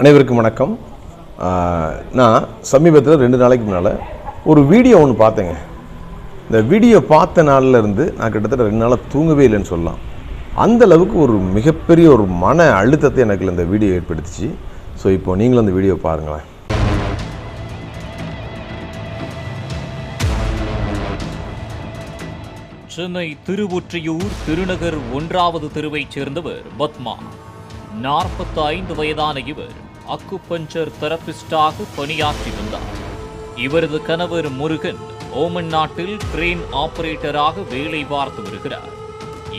அனைவருக்கும் வணக்கம். நான் சமீபத்தில் ரெண்டு நாளைக்கு முன்னால் ஒரு வீடியோ ஒன்று பார்த்தேங்க. இந்த வீடியோ பார்த்த நாளில் இருந்து நான் கிட்டத்தட்ட ரெண்டு நாளாக தூங்கவே இல்லைன்னு சொல்லலாம். அந்த அளவுக்கு ஒரு மிகப்பெரிய ஒரு மன அழுத்தத்தை எனக்கு இந்த வீடியோ ஏற்படுத்துச்சு. ஸோ இப்போ நீங்களும் அந்த வீடியோ பாருங்களேன். சென்னை திருவொற்றியூர் திருநகர் ஒன்றாவது தெருவைச் சேர்ந்தவர் பத்மா. நாற்பத்தி ஐந்து வயதான இவர். அக்குபஞ்சர் தெரபிஸ்டாக பணியாற்றி வந்தார். இவரது கணவர் முருகன் ஓமன் நாட்டில் ட்ரெயின் ஆபரேட்டராக வேலை பார்த்து வருகிறார்.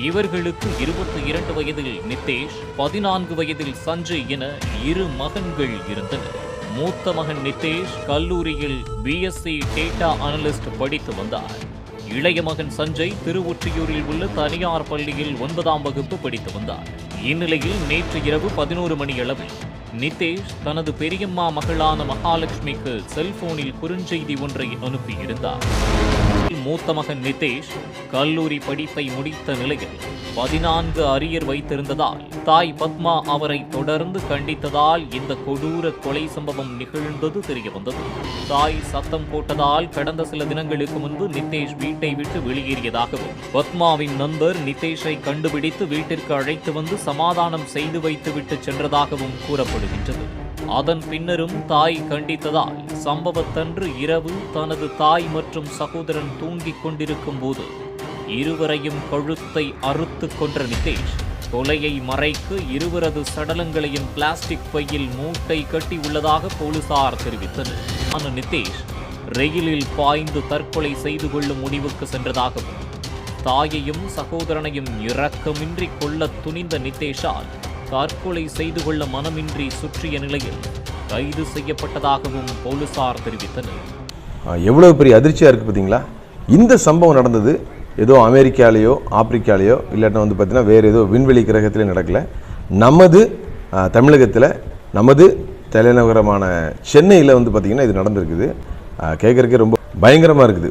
இவர்களுக்கு இருபத்தி இரண்டு வயதில் நிதேஷ் பதினான்கு வயதில் சஞ்சய் என இரு மகன்கள் இருந்தனர். மூத்த மகன் நிதேஷ் கல்லூரியில் பிஎஸ்சி டேட்டா அனலிஸ்ட் படித்து வந்தார். இளைய மகன் சஞ்சய் திருவொற்றியூரில் உள்ள தனியார் பள்ளியில் ஒன்பதாம் வகுப்பு படித்து வந்தார். இந்நிலையில் நேற்று இரவு பதினோரு மணி அளவில் நிதேஷ் தனது பெரியம்மா மகளான மகாலட்சுமிக்கு செல்போனில் குறுஞ்செய்தி ஒன்றை அனுப்பியிருந்தார். மூத்த மகன் நிதேஷ் கல்லூரி படிப்பை முடித்த நிலையில் பதினான்கு அரியர் வைத்திருந்ததால் தாய் பத்மா அவரை தொடர்ந்து கண்டித்ததால் இந்த கொடூர கொலை சம்பவம் நிகழ்ந்தது தெரியவந்தது. தாய் சத்தம் போட்டதால் கடந்த சில தினங்களுக்கு முன்பு நிதேஷ் வீட்டை விட்டு வெளியேறியதாகவும் பத்மாவின் நண்பர் நிதேஷை கண்டுபிடித்து வீட்டிற்கு அழைத்து வந்து சமாதானம் செய்து வைத்துவிட்டு சென்றதாகவும் கூறப்படுகின்றது. அதன் பின்னரும் தாய் கண்டித்ததால் சம்பவத்தன்று இரவு தனது தாய் மற்றும் சகோதரன் தூங்கிக் கொண்டிருக்கும் போது இருவரையும் கழுத்தை அறுத்து கொன்ற நிதேஷ் கொலையை மறைக்க இருவரது சடலங்களையும் பிளாஸ்டிக் பையில் மூட்டை கட்டி உள்ளதாக போலீசார் தெரிவித்தனர். ஆனால் நிதேஷ் ரயிலில் பாய்ந்து தற்கொலை செய்து கொள்ளும் முடிவுக்கு சென்றதாகவும் தாயையும் சகோதரனையும் இரக்கமின்றி கொல்லத் துணிந்த நிதேஷால் தற்கொலை செய்து கொள்ள மனமின்றி சுற்றிய நிலையில் கைது செய்யப்பட்டதாகவும் போலீசார் தெரிவித்தனர். எவ்வளவு பெரிய அதிர்ச்சியாக இருக்குது பார்த்தீங்களா இந்த சம்பவம் நடந்தது ஏதோ அமெரிக்காலேயோ ஆப்பிரிக்காலேயோ இல்லாட்டினா வந்து பார்த்தீங்கன்னா வேறு ஏதோ விண்வெளி கிரகத்திலே நடக்கலை. நமது தமிழகத்தில் நமது தலைநகரமான சென்னையில் வந்து பார்த்திங்கன்னா இது நடந்திருக்குது. கேட்குறக்கே ரொம்ப பயங்கரமாக இருக்குது.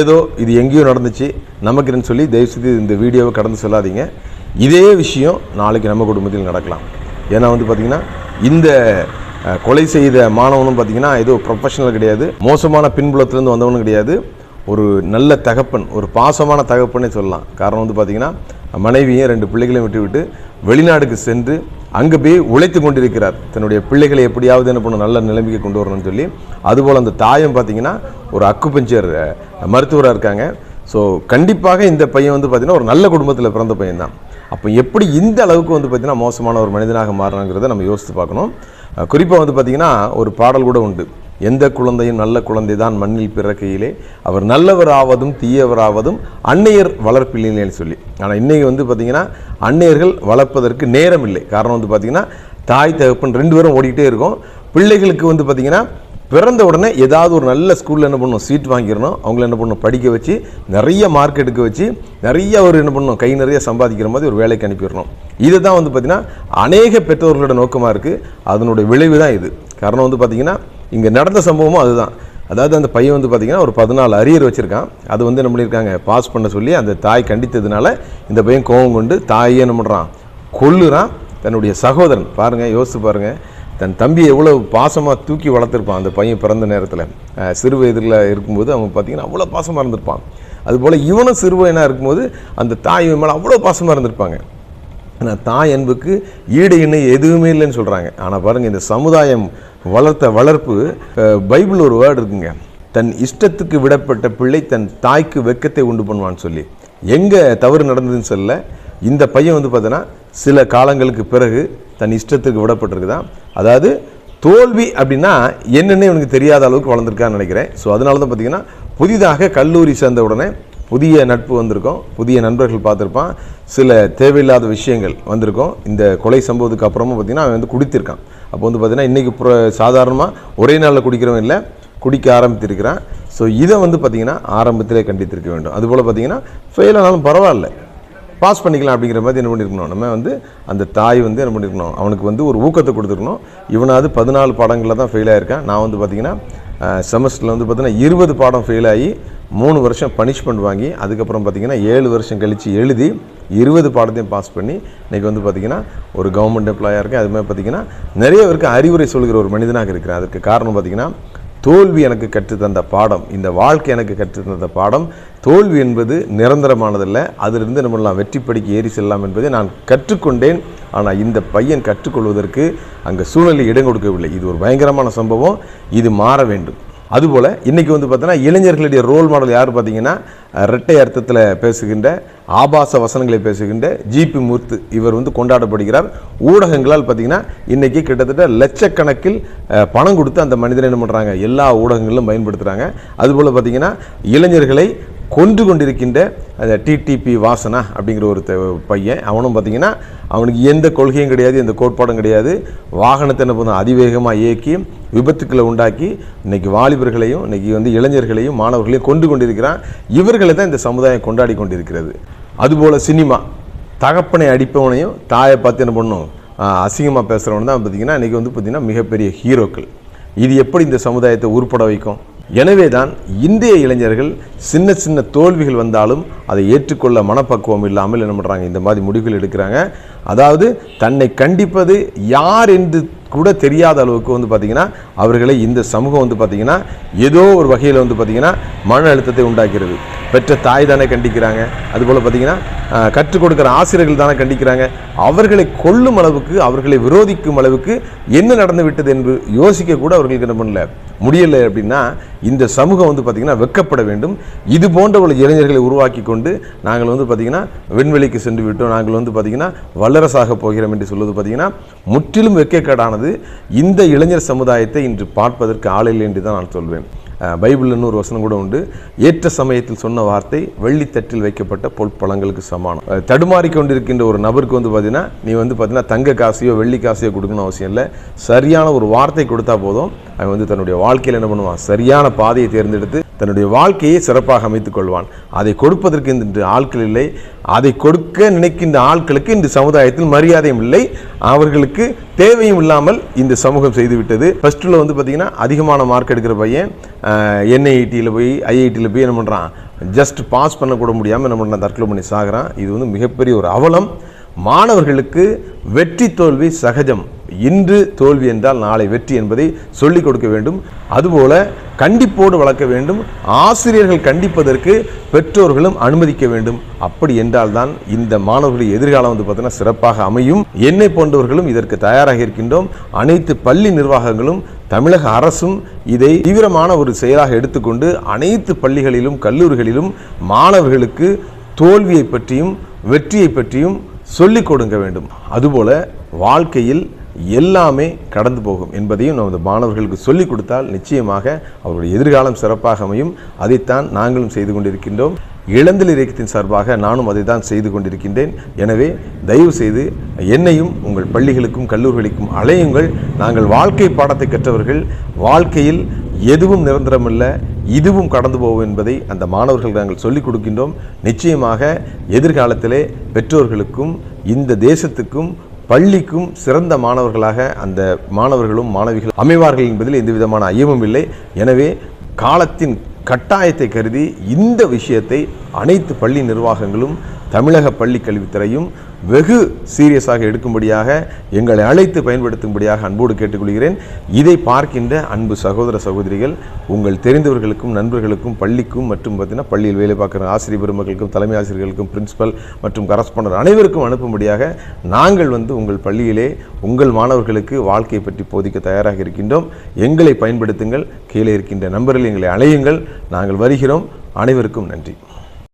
ஏதோ இது எங்கேயோ நடந்துச்சு. நமக்குன்னு சொல்லி தயவுசெய்து இந்த வீடியோவை கடந்து சொல்லாதீங்க. இதே விஷயம் நாளைக்கு நம்ம குடும்பத்தில் நடக்கலாம். ஏன்னா வந்து பார்த்திங்கன்னா இந்த கொலை செய்த மாணவனும் பார்த்திங்கன்னா ஏதோ ப்ரொஃபஷனல் கிடையாது. மோசமான பின்புலத்துலேருந்து வந்தவனும் கிடையாது. ஒரு நல்ல தகப்பன் ஒரு பாசமான தகப்பனே சொல்லலாம். காரணம் வந்து பார்த்திங்கன்னா மனைவியும் ரெண்டு பிள்ளைகளையும் விட்டுவிட்டு வெளிநாடுக்கு சென்று அங்கே போய் உழைத்து கொண்டிருக்கிறார். தன்னுடைய பிள்ளைகளை எப்படியாவது என்ன பண்ண நல்ல நிலைமைக்கு கொண்டு வரணும்னு சொல்லி. அதுபோல் அந்த தாயம் பார்த்திங்கன்னா ஒரு அக்குபஞ்சர் மருத்துவராக இருக்காங்க. ஸோ கண்டிப்பாக இந்த பையன் வந்து பார்த்திங்கன்னா ஒரு நல்ல குடும்பத்தில் பிறந்த பையன் தான் அப்போ எப்படி இந்த அளவுக்கு வந்து பார்த்திங்கன்னா மோசமான ஒரு மனிதனாக மாறணுங்கிறத நம்ம யோசித்து பார்க்கணும். குறிப்பாக வந்து பார்த்திங்கன்னா ஒரு பாடல் கூட உண்டு. எந்த குழந்தையும் நல்ல குழந்தை தான் மண்ணில் பிறக்கையிலே. அவர் நல்லவராவதும் தீயவராவதும் அன்னையர் வளர்ப்பில்லைன்னு சொல்லி. ஆனால் இன்றைக்கி வந்து பார்த்திங்கன்னா அன்னையர்கள் வளர்ப்பதற்கு நேரம் இல்லை காரணம் வந்து பார்த்திங்கன்னா தாய் தகப்பன் ரெண்டு பேரும் ஓடிக்கிட்டே இருக்கும். பிள்ளைகளுக்கு வந்து பார்த்திங்கன்னா பிறந்த உடனே ஏதாவது ஒரு நல்ல ஸ்கூலில் என்ன பண்ணணும்? சீட் வாங்கிடணும். அவங்கள என்ன பண்ணணும்? படிக்க வச்சு நிறைய மார்க் எடுக்க வச்சு நிறைய ஒரு என்ன பண்ணணும்? கை நிறைய சம்பாதிக்கிற மாதிரி ஒரு வேலைக்கு அனுப்பிடணும் இது தான் வந்து பார்த்திங்கன்னா அநேக பெற்றோர்களோட நோக்கமாக இருக்குது அதனுடைய விளைவு தான் இது. காரணம் வந்து பார்த்திங்கன்னா இங்கே நடந்த சம்பவமும் அதுதான். அதாவது அந்த பையன் வந்து பார்த்திங்கன்னா ஒரு பதினாலு அரியர் வச்சுருக்கான். அது வந்து என்ன பண்ணியிருக்காங்க? பாஸ் பண்ண சொல்லி அந்த தாய் கண்டித்ததுனால இந்த பையன் கோபம் கொண்டு தாயே என்ன பண்ணுறான் கொல்லுறான். தன்னுடைய சகோதரன். பாருங்கள் யோசித்து பாருங்கள் தன் தம்பியை எவ்வளோ பாசமாக தூக்கி வளர்த்துருப்பான் அந்த பையன் பிறந்த நேரத்தில். சிறு வயதில் இருக்கும்போது அவன் பார்த்தீங்கன்னா அவ்வளோ பாசமாக இருந்திருப்பான். அதுபோல் இவனும் சிறுவயனாக இருக்கும்போது அந்த தாய் மேலே அவ்வளோ பாசமாக இருந்திருப்பாங்க. ஆனால் தாய் அன்புக்கு ஈடு இணை எதுவுமே இல்லைன்னு சொல்கிறாங்க ஆனால் பாருங்கள் இந்த சமுதாயம் வளர்த்த வளர்ப்பு பைபிள் ஒரு வேர்டு இருக்குங்க. தன் இஷ்டத்துக்கு விடப்பட்ட பிள்ளை தன் தாய்க்கு வெக்கத்தை உண்டு பண்ணுவான்னு சொல்லி. எங்கே தவறு நடந்ததுன்னு சொல்ல இந்த பையன் வந்து பார்த்தோன்னா சில காலங்களுக்கு பிறகு தன் இஷ்டத்துக்கு விடப்பட்டிருக்குதான் அதாவது தோல்வி அப்படின்னா என்னென்ன இவனுக்கு தெரியாத அளவுக்கு வளர்ந்துருக்கான்னு நினைக்கிறேன். ஸோ அதனால தான் பார்த்தீங்கன்னா புதிதாக கல்லூரி சேர்ந்த உடனே புதிய நட்பு வந்திருக்கும். புதிய நண்பர்கள் பார்த்துருப்பான். சில தேவையில்லாத விஷயங்கள் வந்திருக்கும். இந்த கொலை சம்பவத்துக்கு அப்புறமா பார்த்தீங்கன்னா அவன் வந்து குடித்திருக்கான். அப்போ வந்து பார்த்தீங்கன்னா இன்றைக்கி புற சாதாரணமாக ஒரே நாளில் குடிக்கிறவன் இல்லை குடிக்க ஆரம்பித்திருக்கிறான். ஸோ இதை வந்து பார்த்திங்கன்னா ஆரம்பத்திலே கண்டித்திருக்க வேண்டும். அதுபோல் பார்த்தீங்கன்னா ஃபெயில் ஆனாலும் பரவாயில்ல. பாஸ் பண்ணிக்கலாம் அப்படிங்கிற மாதிரி என்ன பண்ணியிருக்கணும் நம்ம வந்து அந்த தாய் வந்து என்ன பண்ணியிருக்கணும் அவனுக்கு வந்து ஒரு ஊக்கத்தை கொடுத்துருக்கணும். இவனாவது பதினாலு பாடங்களில் தான் ஃபெயில் ஆகியிருக்கான் நான் வந்து பார்த்தீங்கன்னா செமஸ்டரில் வந்து பார்த்தீங்கன்னா இருபது பாடம் ஃபெயில் ஆகி மூணு வருஷம் பனிஷ்மெண்ட் வாங்கி அதுக்கப்புறம் பார்த்தீங்கன்னா ஏழு வருஷம் கழித்து எழுதி இருபது பாடத்தையும் பாஸ் பண்ணி இன்றைக்கி வந்து பார்த்திங்கன்னா ஒரு கவர்மெண்ட் எம்ப்ளாயாக இருக்கேன். அதுமாதிரி பார்த்திங்கன்னா நிறைய பேருக்கு அறிவுரை சொல்கிற ஒரு மனிதனாக இருக்கிறேன். அதுக்கு காரணம் பார்த்திங்கன்னா தோல்வி எனக்கு கற்றுத்தந்த பாடம் இந்த வாழ்க்கை எனக்கு கற்றுத்தந்த பாடம் தோல்வி என்பது நிரந்தரமானதல்ல. அதிலிருந்து நம்மளாம் வெற்றி படிக்க ஏறி செல்லலாம் என்பதை நான் கற்றுக்கொண்டேன். ஆனால் இந்த பையன் கற்றுக்கொள்வதற்கு அங்கே சூழ்நிலை இடம் கொடுக்கவில்லை. இது ஒரு பயங்கரமான சம்பவம். இது மாற வேண்டும். அதுபோல் இன்றைக்கி வந்து பார்த்தீங்கன்னா இளைஞர்களுடைய ரோல் மாடல் யார் பார்த்தீங்கன்னா இரட்டை அர்த்தத்தில் பேசுகின்ற ஆபாச வசனங்களை பேசுகின்ற ஜிபி மூர்த்து இவர் வந்து கொண்டாடப்படுகிறார். ஊடகங்களால் பார்த்தீங்கன்னா இன்றைக்கி கிட்டத்தட்ட லட்சக்கணக்கில் பணம் கொடுத்து அந்த மனிதனை என்ன பண்ணுறாங்க எல்லா ஊடகங்களிலும் பயன்படுத்துகிறாங்க அதுபோல் பார்த்தீங்கன்னா இளைஞர்களை கொன்று கொண்டிருக்கின்ற அந்த டிடிபி வாசனா அப்படிங்கிற ஒரு த- பையன். அவனும் பார்த்தீங்கன்னா அவனுக்கு எந்த கொள்கையும் கிடையாது எந்த கோட்பாடும் கிடையாது. வாகனத்தை என்ன பண்ணும்? அதிவேகமாக இயக்கி விபத்துக்களை உண்டாக்கி இன்றைக்கி வாலிபர்களையும் இன்றைக்கி வந்து இளைஞர்களையும் மாணவர்களையும் கொண்டு கொண்டிருக்கிறான் இவர்களை தான் இந்த சமுதாயம் கொண்டாடி கொண்டிருக்கிறது. அதுபோல் சினிமா தகப்பனை அடிப்பவனையும் தாயை பார்த்து என்ன பண்ணும்? அசிங்கமாக பேசுகிறவன் தான் பார்த்தீங்கன்னா இன்றைக்கி வந்து பார்த்திங்கன்னா மிகப்பெரிய ஹீரோக்கள். இது எப்படி இந்த சமுதாயத்தை உருப்பட வைக்கும்? எனவே தான் இந்திய இளைஞர்கள் சின்ன சின்ன தோல்விகள் வந்தாலும் அதை ஏற்றுக்கொள்ள மனப்பக்குவம் இல்லாமல் என்ன பண்ணுறாங்க இந்த மாதிரி முடிவுகள் எடுக்கிறாங்க. அதாவது தன்னை கண்டிப்பது யார் என்று கூட தெரியாத அளவுக்கு வந்து பார்த்திங்கன்னா அவர்களை இந்த சமூகம் வந்து பார்த்திங்கன்னா ஏதோ ஒரு வகையில் வந்து பார்த்திங்கன்னா மன அழுத்தத்தை உண்டாக்கிறது. பெற்ற தாய் தானே கண்டிக்கிறாங்க. அதுபோல் பார்த்திங்கன்னா கற்றுக் கொடுக்குற ஆசிரியர்கள் தானே கண்டிக்கிறாங்க. அவர்களை கொல்லும் அளவுக்கு அவர்களை விரோதிக்கும் அளவுக்கு என்ன நடந்து விட்டது என்று யோசிக்க கூட அவர்களுக்கு என்ன பண்ணல. முடியலை அப்படின்னா இந்த சமூகம் வந்து பார்த்திங்கன்னா வெக்கப்பட வேண்டும். இது போன்ற உள்ள இளைஞர்களை உருவாக்கி கொண்டு நாங்கள் வந்து பார்த்திங்கன்னா விண்வெளிக்கு சென்று விட்டோம். நாங்கள் வந்து பார்த்திங்கன்னா வல்லரசாக போகிறோம் என்று சொல்வது பார்த்திங்கன்னா முற்றிலும் வெக்கக்கேடானது இந்த இளைஞர் சமுதாயத்தை இன்று பார்ப்பதற்கு ஆளில்லை என்று தான் நான் சொல்வேன். பைபிள் இன்னொரு வசனம் கூட உண்டு. ஏற்ற சமயத்தில் சொன்ன வார்த்தை வெள்ளித்தட்டில் வைக்கப்பட்ட பொற்பழங்களுக்கு சமானம். அஹ், கொண்டிருக்கின்ற ஒரு நபருக்கு வந்து பார்த்தீங்கன்னா நீ வந்து பார்த்தீங்கன்னா தங்க காசையோ வெள்ளி காசையோ கொடுக்கணும் அவசியம் இல்லை. சரியான ஒரு வார்த்தை கொடுத்தா போதும். அவன் வந்து தன்னுடைய வாழ்க்கையில் என்ன பண்ணுவான்? சரியான பாதையை தேர்ந்தெடுத்து தன்னுடைய வாழ்க்கையை சிறப்பாக அமைத்துக் கொள்வான். அதை கொடுப்பதற்கு இன்று ஆட்கள் இல்லை. அதை கொடுக்க நினைக்கின்ற ஆட்களுக்கு இந்த சமுதாயத்தில் மரியாதையும் இல்லை. அவர்களுக்கு தேவையும் இல்லாமல் இந்த சமூகம் செய்துவிட்டது. ஃபஸ்ட்டில் வந்து பார்த்திங்கன்னா அதிகமான மார்க் எடுக்கிற பையன் என்ஐடியில் போய் ஐஐடியில் போய் என்ன பண்ணுறான் ஜஸ்ட் பாஸ் பண்ணக்கூட முடியாமல் என்ன பண்ணுறான் தற்கொலை பண்ணி சாகிறான். இது வந்து மிகப்பெரிய ஒரு அவலம். மாணவர்களுக்கு வெற்றி தோல்வி சகஜம். இன்று தோல்வி என்றால் நாளை வெற்றி என்பதை சொல்லிக் கொடுக்க வேண்டும். அதுபோல கண்டிப்போடு வளர்க்க வேண்டும். ஆசிரியர்கள் கண்டிப்பதற்கு பெற்றோர்களும் அனுமதிக்க வேண்டும். அப்படி என்றால்தான் இந்த மாணவர்களுடைய எதிர்காலம் வந்து பார்த்தீங்கன்னா சிறப்பாக அமையும். என்னை போன்றவர்களும் இதற்கு தயாராக இருக்கின்றோம். அனைத்து பள்ளி நிர்வாகங்களும் தமிழக அரசும் இதை தீவிரமான ஒரு செயலாக எடுத்துக்கொண்டு அனைத்து பள்ளிகளிலும் கல்லூரிகளிலும் மாணவர்களுக்கு தோல்வியை பற்றியும் வெற்றியை பற்றியும் சொல்லிக் கொடுக்க வேண்டும். அதுபோல வாழ்க்கையில் எல்லாமே கடந்து போகும் என்பதையும் நமது மாணவர்களுக்கு சொல்லிக் கொடுத்தால் நிச்சயமாக அவருடைய எதிர்காலம் சிறப்பாக அமையும். அதைத்தான் நாங்களும் செய்து கொண்டிருக்கின்றோம். இளந்தல் இயக்கத்தின் சார்பாக நானும் அதை தான் செய்து கொண்டிருக்கின்றேன். எனவே தயவு செய்து என்னையும் உங்கள் பள்ளிகளுக்கும் கல்லூரிகளுக்கும் அலையுங்கள். நாங்கள் வாழ்க்கை பாடத்தை கற்றவர்கள். வாழ்க்கையில் எதுவும் நிரந்தரமல்ல. இதுவும் கடந்து போகும் என்பதை அந்த மாணவர்கள் நாங்கள் சொல்லிக் கொடுக்கின்றோம். நிச்சயமாக எதிர்காலத்திலே பெற்றோர்களுக்கும் இந்த தேசத்துக்கும் பள்ளிக்கும் சிறந்த மாணவர்களாக அந்த மாணவர்களும் மாணவிகள் அமைவார்கள் என்பதில் எந்த விதமான ஐயமும் இல்லை. எனவே காலத்தின் கட்டாயத்தை கருதி இந்த விஷயத்தை அனைத்து பள்ளி நிர்வாகங்களும் தமிழக பள்ளி கல்வித்துறையும் வெகு சீரியஸாக எடுக்கும்படியாக எங்களை அழைத்து பயன்படுத்தும்படியாக அன்போடு கேட்டுக்கொள்கிறேன். இதை பார்க்கின்ற அன்பு சகோதர சகோதரிகள் உங்கள் தெரிந்தவர்களுக்கும் நண்பர்களுக்கும் பள்ளிக்கும் மற்றும் பார்த்தீங்கன்னா பள்ளியில் வேலை பார்க்குற ஆசிரியர் பெருமக்களுக்கும் தலைமை ஆசிரியர்களுக்கும் பிரின்ஸிபல் மற்றும் கரஸ்பாண்டர் அனைவருக்கும் அனுப்பும்படியாக நாங்கள் வந்து உங்கள் பள்ளியிலே உங்கள் மாணவர்களுக்கு வாழ்க்கையை பற்றி போதிக்க தயாராக இருக்கின்றோம். எங்களை பயன்படுத்துங்கள். கீழே இருக்கின்ற நம்பரில் எங்களை அழையுங்கள் நாங்கள் வருகிறோம். அனைவருக்கும் நன்றி.